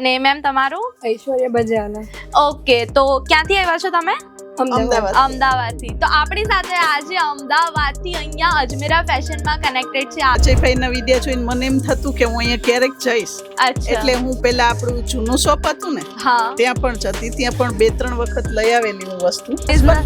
અને મેમ તમારું? ઐશ્વર્ય બજાલા ઓકે તો ક્યાંથી આવ્યા છો તમે? અમદાવાદથી. તો આપણી સાથે આજે અમદાવાદથી અહીંયા અજમેરા ફેશનમાં કનેક્ટેડ છે અજયભાઈ ના વીડિયો જોઈને મને એમ થતું કે હું અહીંયા ક્યારેક જઈશ. એટલે હું પેલા આપણું જૂનું શોપ હતું ને ત્યાં પણ જતી ત્યાં પણ બે ત્રણ વખત લઈ આવેલી હું વસ્તુ.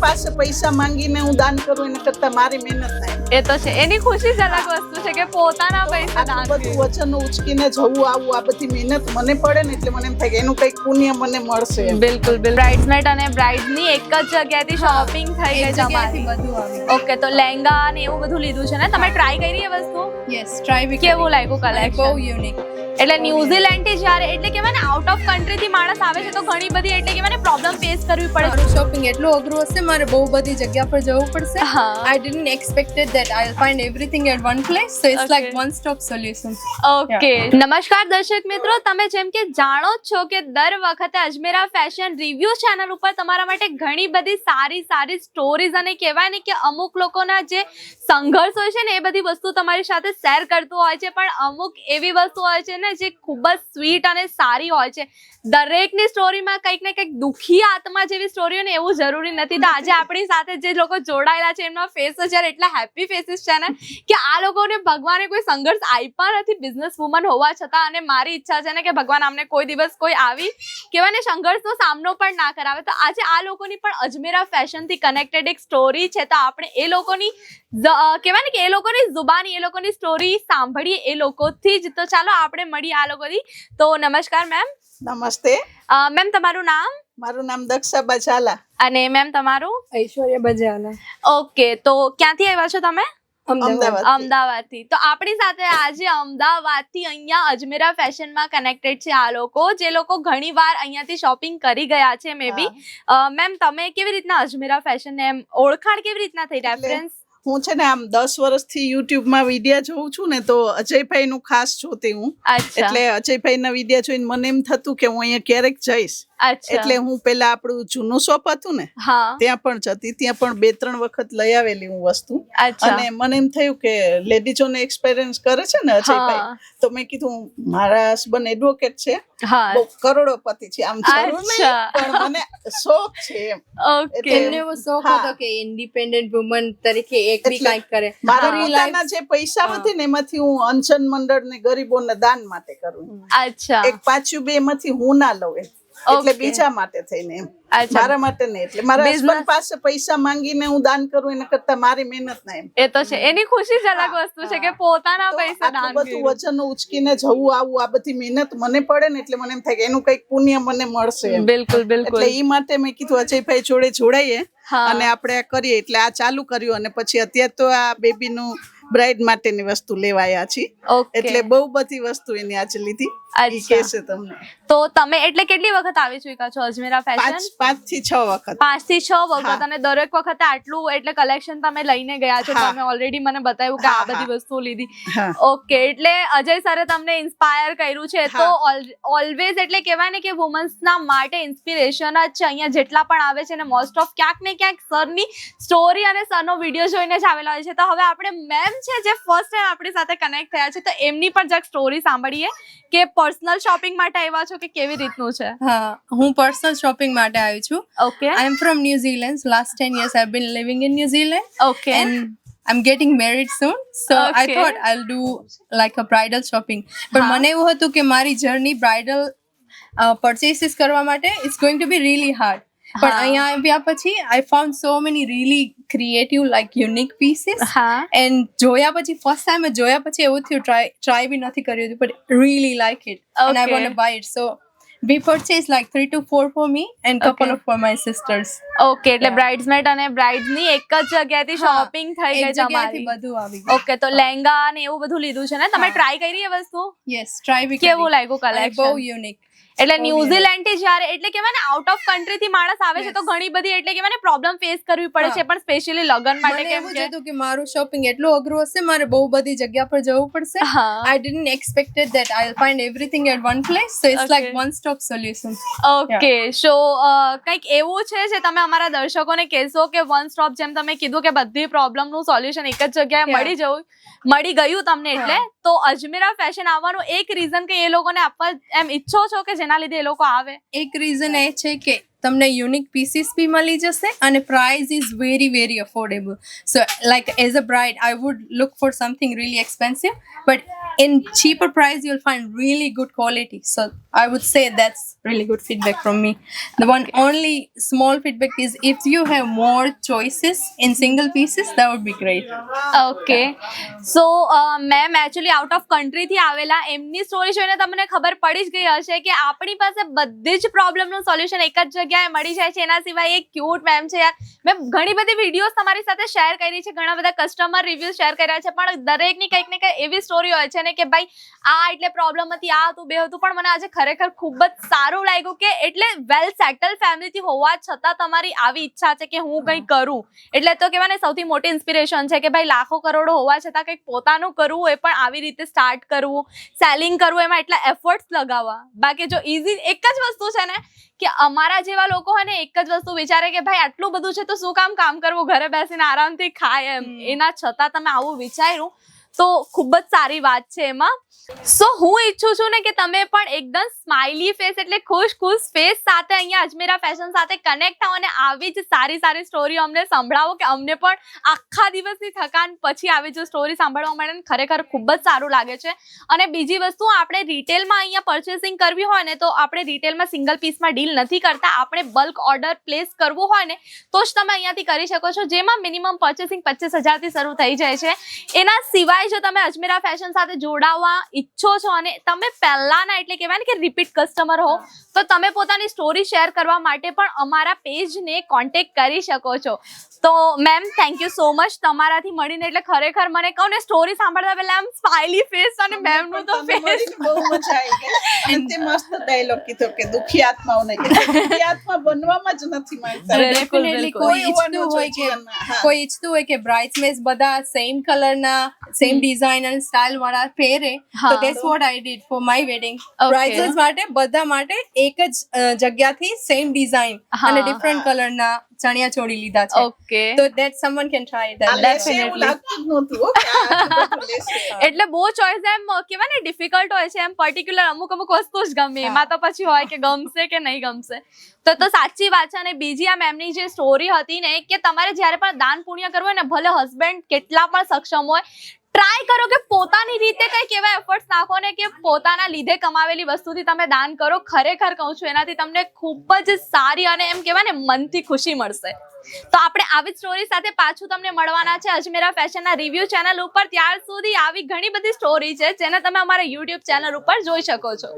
પાસે પૈસા માંગીને હું દાન કરું એના કરતા મારી મહેનત થાય. એ તો છે. એની ખુશી જ અલગ વસ્તુ છે કે પોતાના પૈસા દાન બધું વચન ઉચકીને જવું આવું આ બધી મહેનત મને પડે ને એટલે મને એમ થાય કે એનું કંઈક પુણ્ય મને મળશે. બિલકુલ બિલકુલ. બ્રાઇડ્સમેડ અને બ્રાઇડની એક જ જગ્યાએથી શોપિંગ થઈ ગઈ છે બધું ઓકે તો લહેંગા ને એવું બધું લીધું છે ને? તમે ટ્રાય કરી એ વસ્તુ? યસ ટ્રાય કેવું લાગ્યું બહુ યુનિક એટલે ન્યુઝીલેન્ડથી જ્યારે એટલે કહેવાય ને આઉટ ઓફ કન્ટ્રી થી માણસ આવે છે તો ઘણી બધી એટલે કહેવાય ને પ્રોબ્લેમ ફેસ કરવી પડે મારું શોપિંગ એટલું અઘરું હશે મારે બહુ બધી જગ્યા પર જવું પડશે. હા. Didn't expected that I find everything at one place so it's like Okay. one stop okay નમસ્કાર દર્શક મિત્રો તમે જેમ કે જાણો જ છો કે દર વખતે અજમેરા ફેશન રિવ્યુ ચેનલ ઉપર તમારા માટે ઘણી બધી સારી સારી સ્ટોરીઝ અને કહેવાય ને કે અમુક લોકોના જે સંઘર્ષ હોય છે ને એ બધી વસ્તુ તમારી સાથે શેર કરતું હોય છે, પણ અમુક એવી વસ્તુ હોય છે ને, જે ખૂબ જ સ્વીટ અને સારી હોય છે. દરેકની સ્ટોરીમાં કંઈક ને કંઈક દુઃખી આત્મા જેવી સ્ટોરીઓ ને, એવું જરૂરી નથી. તો આજે આપણી સાથે જે લોકો જોડાયેલા છે, એમના ફેસ જ્યારે એટલા હેપી ફેસીસ છે ને, કે આ લોકોને ભગવાને કોઈ સંઘર્ષ આપ્યા નથી બિઝનેસ વુમન હોવા છતાં. અને મારી ઈચ્છા છે ને કે ભગવાન અમને કોઈ દિવસ કોઈ આવી કહેવાય સંઘર્ષનો સામનો પણ ના કરાવે. તો આજે આ લોકોની પણ અજમેરા ફેશનથી કનેક્ટેડ એક સ્ટોરી છે. તો આપણે એ લોકોની કહેવાય ને કે એ લોકોની જુબાની એ લોકોની સ્ટોરી સાંભળીએ એ લોકોથી જ. તો ચાલો આપણે મળીએ આ લોકોથી. તો નમસ્કાર મેમ નમસ્તે. મેમ તમારું નામ? મારું નામ દક્ષા બજાલા. અને મેમ તમારું? ઐશ્વર્યા બજાલા. ઓકે તો ક્યાંથી આવ્યા છો તમે? અમદાવાદથી તો આપણી સાથે આજે અમદાવાદથી અહીંયા અજમેરા ફેશનમાં કનેક્ટેડ છે આ લોકો. જે લોકો ઘણી વાર અહીંયાથી શોપિંગ કરી ગયા છે મે બી મેમ તમે કેવી રીતના અજમેરા ફેશન એમ ઓળખાણ કેવી રીતના થઈ રેફરન્સ હું છે ને આમ દસ વર્ષથી યુટ્યુબમાં વિડીયા જોઉં છું ને તો અજયભાઈનું ખાસ જોતી હું. એટલે એટલે અજયભાઈના વિડીયા જોઈને મને એમ થતું કે હું અહીંયા ક્યારેક જઈશ. એટલે હું પેલા આપણું જૂનું શોપ હતું ને ત્યાં પણ જતી ત્યાં પણ બે ત્રણ વખત લઈ આવેલી હું વસ્તુ. અને મને એમ થયું કે લેડીઝોને એક્સપિરિયન્સ કરે છે ને અજયભાઈ તો મેં કીધું મારા હસબન્ડ એડવોકેટ છે. હા. બહુ કરોડોપતિ છે આમ જરૂર નહીં પણ મને શોખ છે એમ. ઓકે એમને એવો શોખ હતો કે ઇન્ડિપેન્ડન્ટ વુમન તરીકે એક બી કંઈક કરે. મારા પોતાના જે પૈસા હતી વધે ને એમાંથી હું અંજન મંડળ ને ગરીબોને દાન માટે કરું. અચ્છા. એક પાછું બે એમાંથી હું ના લઉં એટલે બીજા માટે થઈને મારા માટે નહીં એટલે મારા હસબન્ડ પાસે પૈસા માંગીને હું દાન કરું એના કરતા મારી મહેનત ના એમ. એ તો છે. એની ખુશી જ અલગ વસ્તુ છે કે પોતાના પૈસા દાન બધું વજન ઉચકીને જવું આવું આ બધી મહેનત મને પડે ને એટલે મને એમ થાય કે એનું કંઈક પુણ્ય મને મળશે બિલકુલ બિલકુલ. એટલે એ માટે મેં કીધું અજયભાઈ જોડે જોડાઈએ અને આપણે આ કરીએ. એટલે આ ચાલુ કર્યું અને પછી અત્યારે તો આ બેબીનું બ્રાઇડ માટેની વસ્તુ લેવાયા છીએ. એટલે બહુ બધી વસ્તુ એની આજે લીધી. તો તમે એટલે કેટલી વખત આવી ચૂક્યા છો અજમેરા ફેશન પાંચથી છ વખત. પાંચથી છ વખત. અને દરેક વખતે આટલું એટલે કલેક્શન તમે લઈને ગયા છો. તમે ઓલરેડી મને બતાવ્યું કે આ બધી વસ્તુઓ લીધી. ઓકે એટલે અજય સરે તમને ઇન્સ્પાયર કર્યું છે. તો ઓલવેઝ એટલે કહેવાય ને કે વુમન્સ ના માટે ઇન્સ્પિરેશન જ છે. અહીંયા જેટલા પણ આવે છે ને મોસ્ટ ઓફ ક્યાંક ને ક્યાંક સરની સ્ટોરી અને સરનો વીડિયો જોઈને જ આવેલા હોય છે. તો હવે આપણે મેમ છે જે ફર્સ્ટ ટાઈમ આપણી સાથે કનેક્ટ થયા છે તો એમની પણ જરાક સ્ટોરી સાંભળીએ કે પર્સનલ શોપિંગ માટે આવ્યા છો કે કેવી રીતનું છે? હા હું પર્સનલ શોપિંગ માટે આવી છું. Okay I am from New Zealand last 10 years I been living in New Zealand okay and I'm getting married soon. So I Okay. thought I'll do like a bridal shopping. પણ મને એવું હતું કે મારી journey bridal purchases કરવા માટે it's going to be really hard પણ અહીંયા આવ્યા પછી I found so many really creative like unique pieces હા. એન્ડ જોયા પછી ફર્સ્ટ ટાઈમ જોયા પછી એવું થયું ટ્રાય ટ્રાય બી નથી કર્યું but really like it and I. Want buy it so we purchased like three to four for me and couple Okay. of for my sisters. Okay એટલે. બ્રાઇડ્સમેડ અને બ્રાઇડ્સની એક જ જગ્યાએથી. શોપિંગ થઈ ગઈ તમારી. બધું આવી ગયું. ઓકે તો લહેંગા ને એવું બધું લીધું છે ને? તમે ટ્રાય કરી એ વસ્તુ? યસ ટ્રાય બી કેવું. લાગ્યું કલેક્શન બહુ યુનિક એટલે ન્યુઝીલેન્ડથી જ્યારે એટલે કહેવાય ને આઉટ ઓફ કન્ટ્રી થી માણસ આવે છે તો ઘણી બધી એટલે કહેવાય ને પ્રોબ્લેમ ફેસ કરવી પડે છે પણ સ્પેશિયલી લગન માટે કેમ કે કે મારું શોપિંગ એટલું અઘરું હશે મારે બહુ બધી જગ્યા પર જવું પડશે. હા. I expected that I will find everything at one place so it's like one stop solution okay so કંઈક એવું છે જે તમે અમારા દર્શકોને કહેશો કે વન સ્ટોપ જેમ તમે કીધું કે બધી પ્રોબ્લેમનું સોલ્યુશન એક જ જગ્યાએ મળી જવું મળી ગયું તમને એટલે તો અજમેરા ફેશન આવવાનું એક રીઝન કે એ લોકોને આપવા એમ ઈચ્છો છો કે જેના લીધે એ લોકો આવે? એક રીઝન એ છે કે તમને યુનિક પીસીસ બી મળી જશે અને price is very very affordable so like as a bride I would look for something really expensive but in cheaper price you'll find really good quality so i would say that's really good feedback from me the one only small feedback is if you have more choices in single pieces that would be great okay so ma'am actually out of કન્ટ્રીથી આવેલા એમની story જોઈને તમને ખબર પડી જ ગઈ હશે કે આપણી પાસે બધી જ પ્રોબ્લેમનું સોલ્યુશન એક જ જગ્યાએ મળી જાય છે. એના સિવાય એક ક્યુટ મેમ છે યાર. મેં ઘણી બધી વિડીયોઝ તમારી સાથે શેર કરી છે. ઘણા બધા કસ્ટમર રિવ્યૂ શેર કર્યા છે. પણ દરેકની કંઈક ને કંઈક એવી સ્ટોરી હોય છે ને કે ભાઈ, આ એટલે પ્રોબ્લેમ હતી, આ હતું, બે હતું. પણ મને આજે ખરેખર ખૂબ જ સારું લાગ્યું કે એટલે વેલ સેટલ ફેમિલીથી હોવા છતાં તમારી આવી ઈચ્છા છે કે હું કંઈ કરું. એટલે તો કહેવાય ને, સૌથી મોટી ઇન્સ્પિરેશન છે કે ભાઈ, લાખો કરોડો હોવા છતાં કંઈક પોતાનું કરવું એ પણ આવી રીતે સ્ટાર્ટ કરવું. સેલિંગ કરવું, એમાં એટલા એફર્ટ્સ લગાવવા. બાકી જો ઇઝી એક જ વસ્તુ છે ને કે અમારા જેવા લોકો હોય ને એક જ વસ્તુ વિચારે કે ભાઈ આટલું બધું છે તો શું કામ કામ કરવું? ઘરે બેસીને આરામથી ખાય એમ. એના છતાં તમે આવું વિચાર્યું તો ખૂબ જ સારી વાત છે એમાં. સો હું ઈચ્છું છું ને કે તમે પણ એકદમ સ્માઇલી ફેસ એટલે ખુશ ખુશ ફેસ સાથે અહીંયા અજમેરા ફેશન સાથે કનેક્ટ થાઓ અને આવી જ સારી સારી સ્ટોરીઓ અમને સંભળાવો કે અમને પણ આખા દિવસની થકાન પછી આવી જો સ્ટોરી સાંભળવા મળે ખરેખર ખૂબ જ સારું લાગે છે. અને બીજી વસ્તુ, આપણે રિટેલમાં અહીંયા પરચેસિંગ કરવી હોય ને તો આપણે રિટેલમાં સિંગલ પીસમાં ડીલ નથી કરતા. આપણે બલ્ક ઓર્ડર પ્લેસ કરવું હોય ને તો જ તમે અહીંયાથી કરી શકો છો. જેમાં મિનિમમ પરચેસિંગ પચીસ હજારથી શરૂ થઈ જાય છે. એના સિવાય જો તમે અજમેરા ફેશન સાથે જોડાવા ઈચ્છો છો અને તમે પહેલાના એટલે કહેવાય ને કે રિપીટ કસ્ટમર હો, તો તમે પોતાની સ્ટોરી શેર કરવા માટે પણ અમારા પેજને કોન્ટેક્ટ કરી શકો છો. તો ma'am thank you so much તમારાથી મળીને એટલે ખરેખર મને કહું ને સ્ટોરી સાંભળતા પહેલા આમ સ્માઇલી ફેસ અને મેમનું તો ફેસ બહુ મજા આવી ગઈ. અને તે મસ્ત ડાયલોગ કીધો કે દુખી આત્માઓને કે દુખી આત્મા બનવામાં જ નથી માંગતા ડેફિનેટલી કોઈ ઈચ્છતું હોય કે. કોઈ ઈચ્છતું હોય કે બ્રાઇડ્સમેડ્સ બધા સેમ કલરના સેમ ડિઝાઇન અને સ્ટાઇલ વાળા પહેરે. તો that's what I did for my wedding. Brides માટે બધા માટે એક જ જગ્યાથી સેમ ડિઝાઇન અને ડિફરન્ટ કલરના ચણિયા ચોળી લીધા છે. ઓકે તો that someone can try that લેશે. એટલે બહુ ચોઈસ એમ કેવા ને ડિફિકલ્ટ હોય છે એમ પર્ટિક્યુલર અમુક અમુક વસ્તુ જ ગમે. એમાં તો પછી હોય કે ગમશે કે નહીં ગમશે. તો તો સાચી વાત છે અને બીજી આ મેમની જે સ્ટોરી હતી ને કે તમારે જ્યારે પણ દાન પુણ્ય કરવું હોય ને ભલે હસબન્ડ કેટલા પણ સક્ષમ હોય ટ્રાય કરો કે પોતાની રીતે કંઈક એવા એફર્ટ્સ નાખો ને કે પોતાના લીધે કમાવેલી વસ્તુથી તમે દાન કરો. ખરેખર કહું છું, એનાથી તમને ખૂબ જ સારી અને એમ કહેવાય ને, મનથી ખુશી મળશે. તો આપણે આવી સ્ટોરી સાથે પાછું તમને મળવાના છે અજમેરા ફેશનના રિવ્યૂ ચેનલ ઉપર. ત્યાર સુધી આવી ઘણી બધી સ્ટોરી છે, જેને તમે અમારા યુટ્યુબ ચેનલ ઉપર જોઈ શકો છો.